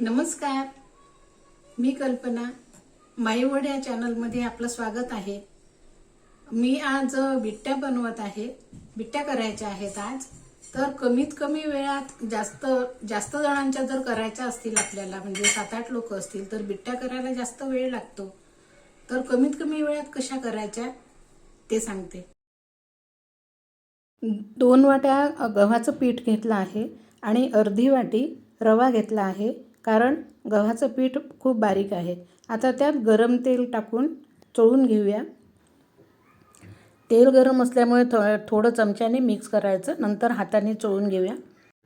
नमस्कार. मी कल्पना. माईवड या चॅनलमध्ये आपलं स्वागत आहे. मी आज बिट्ट्या बनवत आहे. बिट्ट्या करायच्या आहेत आज. तर कमीत कमी वेळात जास्त जास्त जणांच्या जर करायच्या असतील आपल्याला म्हणजे सात आठ लोक असतील तर बिट्ट्या करायला जास्त वेळ लागतो. तर कमीत कमी वेळात कशा करायच्या ते सांगते. दोन वाट्या गव्हाचं पीठ घेतलं आहे आणि अर्धी वाटी रवा घेतला आहे. कारण गव्हाचं पीठ खूप बारीक आहे. आता त्यात गरम तेल टाकून चोळून घेऊया. तेल गरम असल्यामुळे थो थोडं चमच्याने मिक्स करायचं. नंतर हाताने चोळून घेऊया.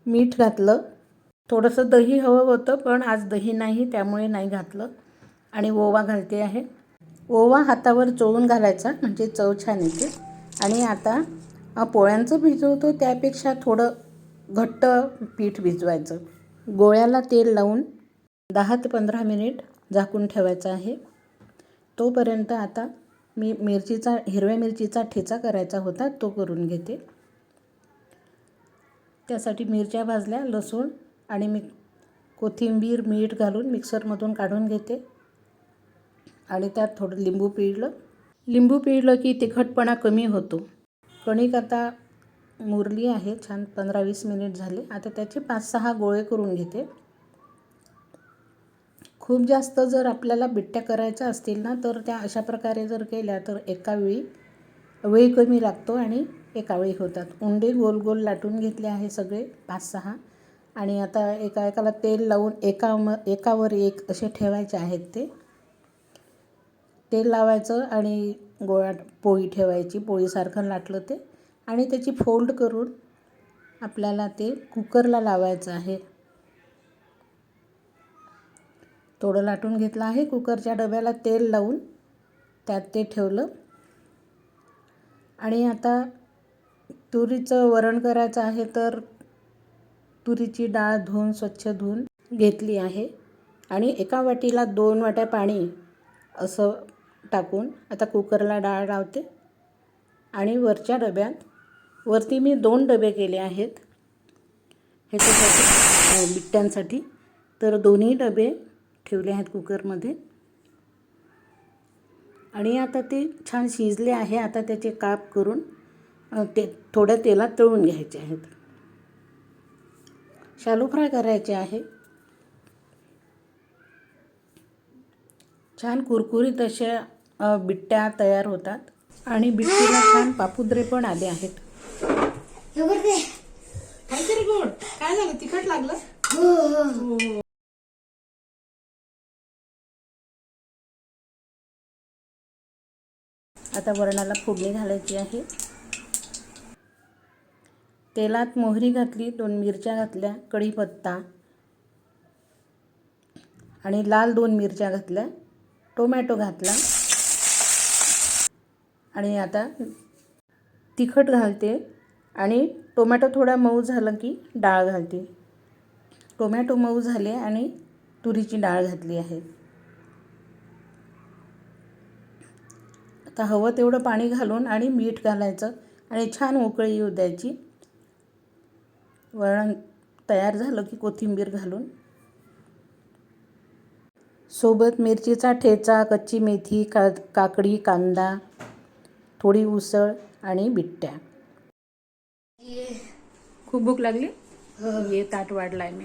मीठ घातलं. थोडंसं दही हवं होतं पण आज दही नाही त्यामुळे नाही घातलं. आणि ओवा घालते आहे. ओवा हातावर चोळून घालायचा म्हणजे चव छान येते. आणि आता पोळ्यांचं भिजवतो त्यापेक्षा थोडं घट्ट पीठ भिजवायचं. गोळ्याला तेल लावून दहा ते पंधरा मिनिट झाकून ठेवायचं आहे. तोपर्यंत आता मी मिरचीचा हिरव्या मिरचीचा ठेचा करायचा होता तो करून घेते. त्यासाठी मिरच्या भाजल्या लसूण आणि मी कोथिंबीर मीठ घालून मिक्सरमधून काढून घेते. आणि त्यात थोडं लिंबू पिळलं. लिंबू पिळलं की तिखटपणा कमी होतो. कणिक आता मुरली आहे छान पंधरा वीस मिनिट झाले. आता त्याचे पाच सहा गोळे करून घेते. खूप जास्त जर आपल्याला बिट्ट्या करायच्या असतील ना तर त्या अशा प्रकारे जर केल्या तर एका वेळी वेळ कमी लागतो आणि एका वेळी होतात. उंडे गोल गोल लाटून घेतले आहे सगळे पाच सहा. आणि आता एका एकाला तेल लावून एका म एकावर एक असे ठेवायचे आहेत ते. तेल लावायचं आणि गोळा पोळी ठेवायची पोळीसारखं लाटलं ते. आणि त्याची फोल्ड करून आपल्याला ते कुकरला लावायचं आहे. थोडं लाटून घेतलं आहे कुकरच्या डब्याला तेल लावून. त्यात ते ठेवलं. आणि आता तुरीचं वरण करायचं आहे तर तुरीची डाळ धुवून स्वच्छ धुवून घेतली आहे. आणि एका वाटीला दोन वाट्या पाणी असं टाकून आता कुकरला डाळ लावते. आणि वरच्या डब्यात वरती मी दोन डबे केले आहेत. ह्याच्यासाठी बिट्ट्यांसाठी. तर दोन्ही डबे ठेवले आहेत कुकरमध्ये. आणि आता ते छान शिजले आहे. आता त्याचे काप करून ते थोड्या तेलात तळून घ्यायचे आहेत. शालू फ्राय करायचे आहे. छान कुरकुरीत अशा बिट्ट्या तयार होतात. आणि बिट्टीला छान पापुद्रे पण आले आहेत. काहीतरी गोड. काय झालं? तिखट लागलं? आता वरणाला फोडणी घालायची आहे. तेलात मोहरी घातली दोन मिरच्या घातल्या कढीपत्ता आणि लाल दोन मिरच्या घातल्या टोमॅटो घातला आणि आता तिखट घालते आणि टोमॅटो थोडा मऊ झालं की डाळ घालते. टोमॅटो मऊ झाले आणि तुरीची डाळ घातली आहे. आता हवं तेवढं पाणी घालून आणि मीठ घालायचं आणि छान उकळी येऊ द्यायची. वळण तयार झालं की कोथिंबीर घालून. सोबत मिरचीचा ठेचा कच्ची मेथी का काकडी कांदा थोडी उसळ आणि बिट्ट्या. खूप भूक लागली? ये ताट वाढलाय मी.